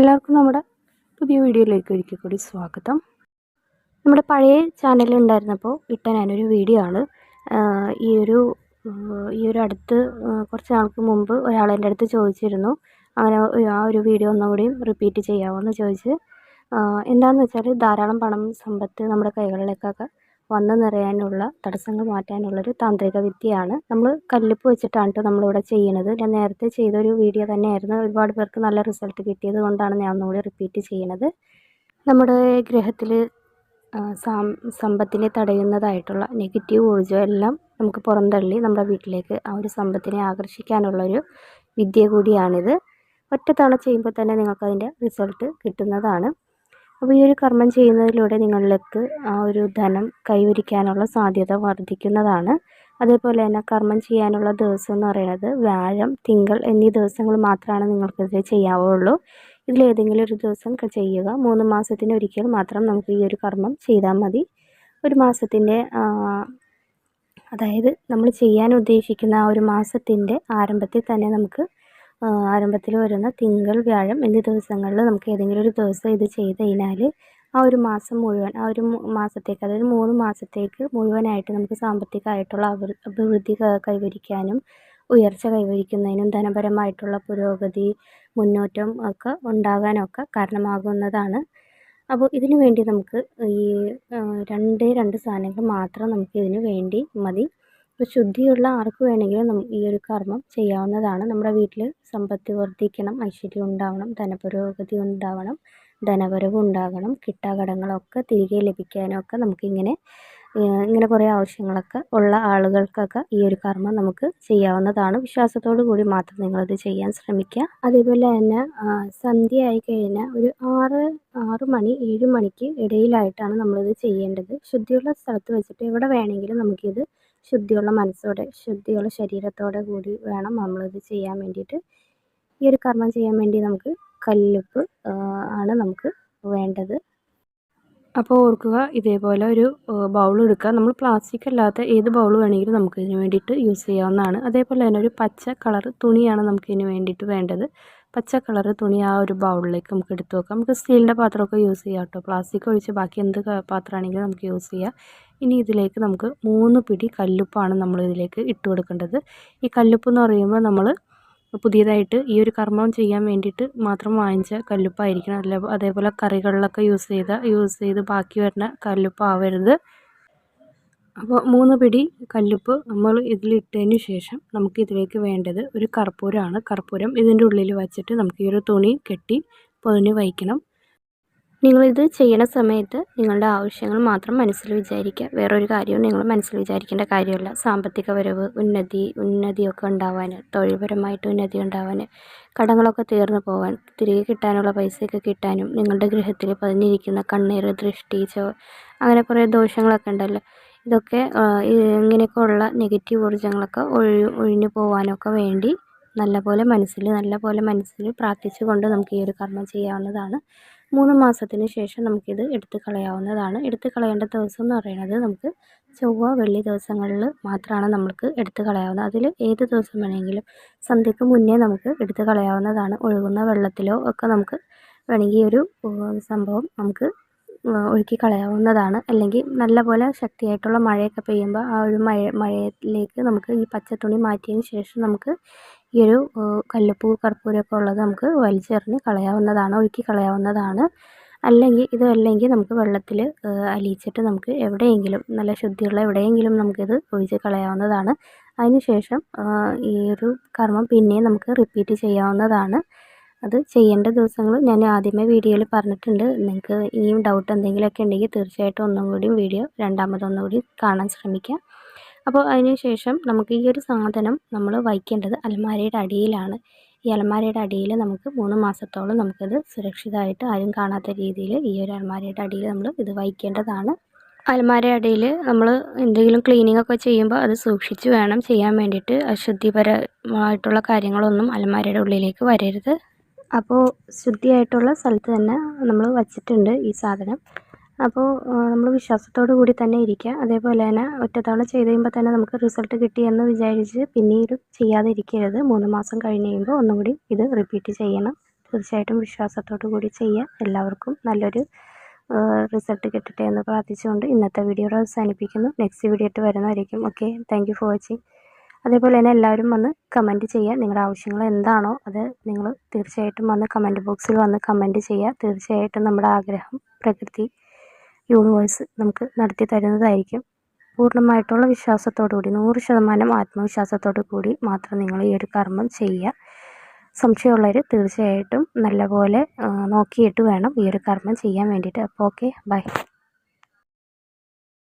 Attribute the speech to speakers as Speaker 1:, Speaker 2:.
Speaker 1: എല്ലാവർക്കും നമ്മുടെ പുതിയ വീഡിയോയിലേക്ക് ഒരിക്കൽ കൂടി സ്വാഗതം. നമ്മുടെ പഴയ ചാനലിൽ ഉണ്ടായിരുന്നപ്പോൾ ഇട്ട ഞാനൊരു വീഡിയോ ആണ്. ഈ ഒരു ഈ ഒരു അടുത്ത് കുറച്ച് നാൾക്ക് മുമ്പ് ഒരാൾ എന്റെ അടുത്ത് ചോദിച്ചിരുന്നു. അങ്ങനെ ആ ഒരു വീഡിയോ ഒന്നുകൂടി റിപ്പീറ്റ് ചെയ്യാമോ എന്ന് ചോദിച്ച്. എന്താണെന്ന് വെച്ചാൽ ധാരാളം പണം സമ്പത്ത് നമ്മുടെ കൈകളിലേക്കൊക്കെ വന്നു നിറയാനുള്ള തടസ്സങ്ങൾ മാറ്റാനുള്ളൊരു താന്ത്രിക വിദ്യയാണ് നമ്മൾ കല്ലുപ്പ് വെച്ചിട്ടാണ് കേട്ടോ നമ്മളിവിടെ ചെയ്യുന്നത്. ഞാൻ നേരത്തെ ചെയ്തൊരു വീഡിയോ തന്നെയായിരുന്നു. ഒരുപാട് പേർക്ക് നല്ല റിസൾട്ട് കിട്ടിയത് കൊണ്ടാണ് ഞാൻ ഒന്നുകൂടി റിപ്പീറ്റ് ചെയ്യുന്നത്. നമ്മുടെ ഗ്രഹത്തിൽ സമ്പത്തിനെ തടയുന്നതായിട്ടുള്ള നെഗറ്റീവ് ഊർജം എല്ലാം നമുക്ക് പുറന്തള്ളി നമ്മുടെ വീട്ടിലേക്ക് ആ ഒരു സമ്പത്തിനെ ആകർഷിക്കാനുള്ളൊരു വിദ്യ കൂടിയാണിത്. ഒറ്റത്തവണ ചെയ്യുമ്പോൾ തന്നെ നിങ്ങൾക്കതിന്റെ റിസൾട്ട് കിട്ടുന്നതാണ്. അപ്പോൾ ഈ ഒരു കർമ്മം ചെയ്യുന്നതിലൂടെ നിങ്ങളിലേക്ക് ആ ഒരു ധനം കൈവരിക്കാനുള്ള സാധ്യത വർദ്ധിക്കുന്നതാണ്. അതേപോലെ തന്നെ കർമ്മം ചെയ്യാനുള്ള ദിവസം എന്ന് പറയുന്നത് വ്യാഴം തിങ്കൾ എന്നീ ദിവസങ്ങൾ മാത്രമാണ് നിങ്ങൾക്കിത് ചെയ്യാവുള്ളൂ. ഇതിലേതെങ്കിലും ഒരു ദിവസം ചെയ്യുക. മൂന്ന് മാസത്തിന് ഒരിക്കൽ മാത്രം നമുക്ക് ഈ ഒരു കർമ്മം ചെയ്താൽ മതി. ഒരു മാസത്തിന്റെ അതായത് നമ്മൾ ചെയ്യാൻ ഉദ്ദേശിക്കുന്ന ആ ഒരു മാസത്തിന്റെ ആരംഭത്തിൽ തന്നെ നമുക്ക് ആരംഭത്തിൽ വരുന്ന തിങ്കൾ വ്യാഴം എന്നീ ദിവസങ്ങളിൽ നമുക്ക് ഏതെങ്കിലും ഒരു ദിവസം ഇത് ചെയ്ത് കഴിഞ്ഞാൽ ആ ഒരു മാസം മുഴുവൻ ആ ഒരു മാസത്തേക്ക് അതായത് മൂന്ന് മാസത്തേക്ക് മുഴുവനായിട്ട് നമുക്ക് സാമ്പത്തികമായിട്ടുള്ള അഭിവൃ അഭിവൃദ്ധി കൈവരിക്കാനും ഉയർച്ച കൈവരിക്കുന്നതിനും ധനപരമായിട്ടുള്ള പുരോഗതി മുന്നേറ്റം ഒക്കെ ഉണ്ടാകാനൊക്കെ കാരണമാകുന്നതാണ്. അപ്പോൾ ഇതിനു വേണ്ടി നമുക്ക് ഈ രണ്ടേ രണ്ട് സാധനങ്ങൾ മാത്രം നമുക്ക് ഇതിനു വേണ്ടി മതി. ഇപ്പോൾ ശുദ്ധിയുള്ള ആർക്ക് വേണമെങ്കിലും ഈ ഒരു കർമ്മം ചെയ്യാവുന്നതാണ്. നമ്മുടെ വീട്ടിൽ സമ്പത്ത് വർദ്ധിക്കണം ഐശ്വര്യം ഉണ്ടാവണം ധനപുരോഗതി ഉണ്ടാവണം ധനവരവ് ഉണ്ടാകണം കിട്ടാകടങ്ങളൊക്കെ തിരികെ ലഭിക്കാനൊക്കെ നമുക്കിങ്ങനെ ഇങ്ങനെ കുറേ ആവശ്യങ്ങളൊക്കെ ഉള്ള ആളുകൾക്കൊക്കെ ഈ ഒരു കർമ്മം നമുക്ക് ചെയ്യാവുന്നതാണ്. വിശ്വാസത്തോടു കൂടി മാത്രം നിങ്ങളത് ചെയ്യാൻ ശ്രമിക്കുക. അതേപോലെ തന്നെ സന്ധ്യ ആയി കഴിഞ്ഞാൽ ഒരു ആറ് ആറ് മണി ഏഴ് മണിക്ക് ഇടയിലായിട്ടാണ് നമ്മളിത് ചെയ്യേണ്ടത്. ശുദ്ധിയുള്ള സ്ഥലത്ത് വെച്ചിട്ട് എവിടെ വേണമെങ്കിലും നമുക്കിത് ശുദ്ധിയുള്ള മനസ്സോടെ ശുദ്ധിയുള്ള ശരീരത്തോടെ കൂടി വേണം നമ്മളിത് ചെയ്യാൻ വേണ്ടിയിട്ട്. ഈ ഒരു കർമ്മം ചെയ്യാൻ വേണ്ടി നമുക്ക് കല്ലുപ്പ് ആണ് നമുക്ക് വേണ്ടത്. അപ്പോൾ ഓർക്കുക ഇതേപോലെ ഒരു ബൗൾ എടുക്കുക. നമ്മൾ പ്ലാസ്റ്റിക് അല്ലാത്ത ഏത് ബൗൾ വേണമെങ്കിലും നമുക്ക് ഇതിന് വേണ്ടിയിട്ട് യൂസ് ചെയ്യാവുന്നതാണ്. അതേപോലെ തന്നെ ഒരു പച്ച കളർ തുണിയാണ് നമുക്കിതിന് വേണ്ടിയിട്ട് വേണ്ടത്. പച്ച കളർ തുണി ആ ഒരു ബൗളിലേക്ക് നമുക്ക് എടുത്തു വെക്കാം. നമുക്ക് സ്റ്റീലിന്റെ പാത്രമൊക്കെ യൂസ് ചെയ്യാം കേട്ടോ. പ്ലാസ്റ്റിക് ഒഴിച്ച് ബാക്കി എന്ത് പാത്രമാണെങ്കിലും നമുക്ക് യൂസ് ചെയ്യാം. ഇനി ഇതിലേക്ക് നമുക്ക് മൂന്ന് പിടി കല്ലുപ്പാണ് നമ്മൾ ഇതിലേക്ക് ഇട്ട് കൊടുക്കേണ്ടത്. ഈ കല്ലുപ്പ് എന്ന് പറയുമ്പോൾ നമ്മൾ പുതിയതായിട്ട് ഈ ഒരു കർമ്മം ചെയ്യാൻ വേണ്ടിയിട്ട് മാത്രം വാങ്ങിച്ച കല്ലുപ്പായിരിക്കണം. അല്ല അതേപോലെ കറികളിലൊക്കെ യൂസ് ചെയ്ത യൂസ് ചെയ്ത് ബാക്കി വരുന്ന കല്ലുപ്പാവരുത്. അപ്പോൾ മൂന്ന് പിടി കല്ലുപ്പ് നമ്മൾ ഇതിലിട്ടതിന് ശേഷം നമുക്ക് ഇതിലേക്ക് വേണ്ടത് ഒരു കർപ്പൂരമാണ്. കർപ്പൂരം ഇതിന്റെ ഉള്ളിൽ വച്ചിട്ട് നമുക്ക് ഈ ഒരു തുണി കെട്ടി പൊതിഞ്ഞ് വയ്ക്കണം. നിങ്ങളിത് ചെയ്യണ സമയത്ത് നിങ്ങളുടെ ആവശ്യങ്ങൾ മാത്രം മനസ്സിൽ വിചാരിക്കുക. വേറൊരു കാര്യവും നിങ്ങൾ മനസ്സിൽ വിചാരിക്കേണ്ട കാര്യമല്ല. സാമ്പത്തിക വരവ് ഉന്നതി ഉന്നതിയൊക്കെ ഉണ്ടാവാൻ തൊഴിൽപരമായിട്ട് ഉന്നതി ഉണ്ടാവാൻ കടങ്ങളൊക്കെ തീർന്നു പോകാൻ തിരികെ കിട്ടാനുള്ള പൈസയൊക്കെ കിട്ടാനും നിങ്ങളുടെ ഗൃഹത്തിൽ പതിഞ്ഞിരിക്കുന്ന കണ്ണീർ ദൃഷ്ടി ചോ അങ്ങനെ കുറേ ദോഷങ്ങളൊക്കെ ഉണ്ടല്ലോ. ഇതൊക്കെ ഇങ്ങനെയൊക്കെ ഉള്ള നെഗറ്റീവ് ഊർജങ്ങളൊക്കെ ഒഴി ഒഴിഞ്ഞു പോകാനൊക്കെ വേണ്ടി നല്ലപോലെ മനസ്സിൽ നല്ലപോലെ മനസ്സിൽ പ്രാർത്ഥിച്ചുകൊണ്ട് നമുക്ക് ഈ ഒരു കർമ്മം ചെയ്യാവുന്നതാണ്. മൂന്ന് മാസത്തിന് ശേഷം നമുക്കിത് എടുത്തു കളയാവുന്നതാണ്. എടുത്തു കളയേണ്ട ദിവസം എന്ന് പറയുന്നത് നമുക്ക് ചൊവ്വ വെള്ളി ദിവസങ്ങളിൽ മാത്രമാണ് നമുക്ക് എടുത്തു കളയാവുന്നത്. അതിൽ ഏത് ദിവസം വേണമെങ്കിലും സന്ധ്യക്ക് മുന്നേ നമുക്ക് എടുത്തു കളയാവുന്നതാണ്. ഒഴുകുന്ന വെള്ളത്തിലോ ഒക്കെ നമുക്ക് വേണമെങ്കിൽ ഒരു സംഭവം നമുക്ക് ഒഴുക്കി കളയാവുന്നതാണ്. അല്ലെങ്കിൽ നല്ലപോലെ ശക്തിയായിട്ടുള്ള മഴയൊക്കെ പെയ്യുമ്പോൾ ആ ഒരു മഴ മഴയിലേക്ക് നമുക്ക് ഈ പച്ച തുണി മാറ്റിയതിന് ശേഷം നമുക്ക് ഈ ഒരു കല്ലുപ്പൂ കർപ്പൂരമൊക്കെ ഉള്ളത് നമുക്ക് വലിച്ചെറിഞ്ഞ് കളയാവുന്നതാണ് ഒഴുക്കി കളയാവുന്നതാണ്. അല്ലെങ്കിൽ ഇത് അല്ലെങ്കിൽ നമുക്ക് വെള്ളത്തിൽ അലിയിച്ചിട്ട് നമുക്ക് എവിടെയെങ്കിലും നല്ല ശുദ്ധിയുള്ള എവിടെയെങ്കിലും നമുക്കിത് ഒഴിച്ച് കളയാവുന്നതാണ്. അതിനുശേഷം ശേഷം ഈ ഒരു കർമ്മം പിന്നെയും നമുക്ക് റിപ്പീറ്റ് ചെയ്യാവുന്നതാണ്. അത് ചെയ്യേണ്ട ദിവസങ്ങൾ ഞാൻ ആദ്യമേ വീഡിയോയിൽ പറഞ്ഞിട്ടുണ്ട്. നിങ്ങൾക്ക് ഇനിയും ഡൗട്ട് എന്തെങ്കിലുമൊക്കെ ഉണ്ടെങ്കിൽ തീർച്ചയായിട്ടും ഒന്നും കൂടിയും വീഡിയോ രണ്ടാമതൊന്നും കൂടി കാണാൻ ശ്രമിക്കുക അപ്പോൾ അതിനുശേഷം നമുക്ക് ഈ ഒരു സാധനം നമ്മൾ വയ്ക്കേണ്ടത് അലമാരയുടെ അടിയിലാണ്. ഈ അലമാരയുടെ അടിയിൽ നമുക്ക് മൂന്ന് മാസത്തോളം നമുക്കിത് സുരക്ഷിതമായിട്ട് ആരും കാണാത്ത രീതിയിൽ ഈ ഒരു അലമാരയുടെ അടിയിൽ നമ്മൾ ഇത് വയ്ക്കേണ്ടതാണ്. അലമാര അടിയിൽ നമ്മൾ എന്തെങ്കിലും ക്ലീനിങ് ഒക്കെ ചെയ്യുമ്പോൾ അത് സൂക്ഷിച്ച് വേണം ചെയ്യാൻ വേണ്ടിയിട്ട്. അശുദ്ധിപരമായിട്ടുള്ള കാര്യങ്ങളൊന്നും അലമാരയുടെ ഉള്ളിലേക്ക് വരരുത്. അപ്പോൾ ശുദ്ധിയായിട്ടുള്ള സ്ഥലത്ത് തന്നെ നമ്മൾ വച്ചിട്ടുണ്ട് ഈ സാധനം. അപ്പോൾ നമ്മൾ വിശ്വാസത്തോടു കൂടി തന്നെ ഇരിക്കുക അതേപോലെ തന്നെ ഒറ്റത്തവണ ചെയ്ത് കഴിയുമ്പോൾ തന്നെ നമുക്ക് റിസൾട്ട് കിട്ടി എന്ന് വിചാരിച്ച് പിന്നീട് ചെയ്യാതെ ഇരിക്കരുത് മൂന്ന് മാസം കഴിഞ്ഞ് കഴിയുമ്പോൾ ഒന്നും കൂടി ഇത് റിപ്പീറ്റ് ചെയ്യണം. തീർച്ചയായിട്ടും വിശ്വാസത്തോടു കൂടി ചെയ്യുക എല്ലാവർക്കും നല്ലൊരു റിസൾട്ട് കിട്ടട്ടെ എന്ന് പ്രാർത്ഥിച്ചുകൊണ്ട് ഇന്നത്തെ വീഡിയോ അവസാനിപ്പിക്കുന്നു. നെക്സ്റ്റ് വീഡിയോ ആയിട്ട് വരുന്നതായിരിക്കും. ഓക്കെ താങ്ക് ഫോർ വാച്ചിങ് അതേപോലെ തന്നെ എല്ലാവരും വന്ന് കമന്റ് ചെയ്യുക. നിങ്ങളുടെ ആവശ്യങ്ങൾ എന്താണോ അത് നിങ്ങൾ തീർച്ചയായിട്ടും വന്ന് കമന്റ് ബോക്സിൽ വന്ന് കമന്റ് ചെയ്യുക. തീർച്ചയായിട്ടും നമ്മുടെ ആഗ്രഹം പ്രകൃതി യൂണിവേഴ്സ് നമുക്ക് നടത്തി തരുന്നതായിരിക്കും. പൂർണമായിട്ടുള്ള വിശ്വാസത്തോടു കൂടി നൂറ് ശതമാനം ആത്മവിശ്വാസത്തോടു കൂടി മാത്രം നിങ്ങൾ ഈ ഒരു കർമ്മം ചെയ്യുക. സംശയമുള്ളവർ തീർച്ചയായിട്ടും നല്ലപോലെ നോക്കിയിട്ട് വേണം ഈ ഒരു കർമ്മം ചെയ്യാൻ വേണ്ടിയിട്ട്. അപ്പോൾ ഓക്കെ ബൈ